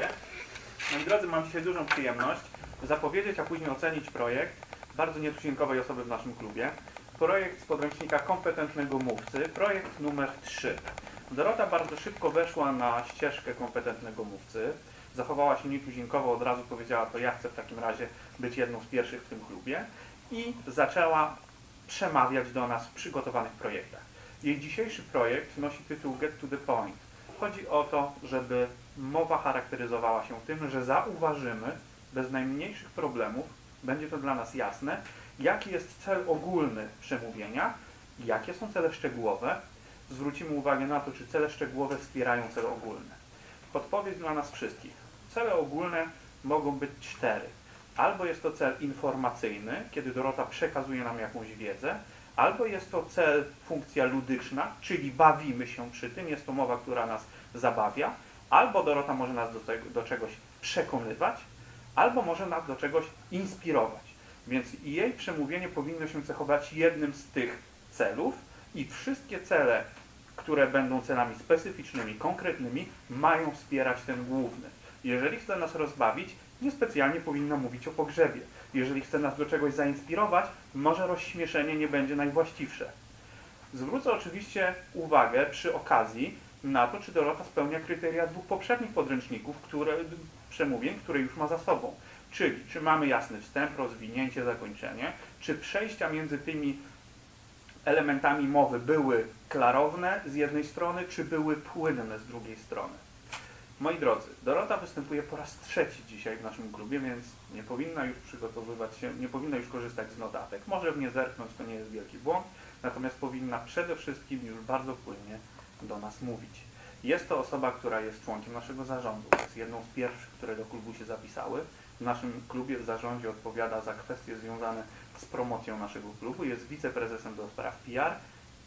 Dziękuję. Moi drodzy, mam dzisiaj dużą przyjemność zapowiedzieć, a później ocenić projekt bardzo nietuzinkowej osoby w naszym klubie. Projekt z podręcznika kompetentnego mówcy, projekt numer 3. Dorota bardzo szybko weszła na ścieżkę kompetentnego mówcy. Zachowała się nietuzinkowo, od razu powiedziała, to ja chcę w takim razie być jedną z pierwszych w tym klubie i zaczęła przemawiać do nas w przygotowanych projektach. Jej dzisiejszy projekt nosi tytuł Get to the Point. Chodzi o to, żeby mowa charakteryzowała się tym, że zauważymy bez najmniejszych problemów, będzie to dla nas jasne, jaki jest cel ogólny przemówienia, jakie są cele szczegółowe. Zwrócimy uwagę na to, czy cele szczegółowe wspierają cele ogólne. Podpowiedź dla nas wszystkich. Cele ogólne mogą być cztery. Albo jest to cel informacyjny, kiedy Dorota przekazuje nam jakąś wiedzę, albo jest to cel, funkcja ludyczna, czyli bawimy się przy tym, jest to mowa, która nas zabawia, albo Dorota może nas do, tego, do czegoś przekonywać, albo może nas do czegoś inspirować. Więc jej przemówienie powinno się cechować jednym z tych celów i wszystkie cele, które będą celami specyficznymi, konkretnymi, mają wspierać ten główny. Jeżeli chce nas rozbawić, niespecjalnie powinna mówić o pogrzebie. Jeżeli chce nas do czegoś zainspirować, może rozśmieszenie nie będzie najwłaściwsze. Zwrócę oczywiście uwagę przy okazji na to, czy Dorota spełnia kryteria dwóch poprzednich podręczników, które, przemówień, które już ma za sobą. Czyli, czy mamy jasny wstęp, rozwinięcie, zakończenie, czy przejścia między tymi elementami mowy były klarowne z jednej strony, czy były płynne z drugiej strony. Moi drodzy, Dorota występuje po raz trzeci dzisiaj w naszym klubie, więc nie powinna już przygotowywać się, nie powinna już korzystać z notatek. Może w nie zerknąć, to nie jest wielki błąd, natomiast powinna przede wszystkim już bardzo płynnie do nas mówić. Jest to osoba, która jest członkiem naszego zarządu, jest jedną z pierwszych, które do klubu się zapisały. W naszym klubie w zarządzie odpowiada za kwestie związane z promocją naszego klubu, jest wiceprezesem do spraw PR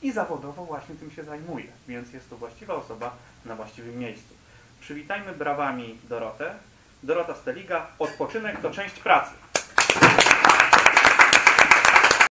i zawodowo właśnie tym się zajmuje, więc jest to właściwa osoba na właściwym miejscu. Przywitajmy brawami Dorotę. Dorota Steliga, odpoczynek to część pracy.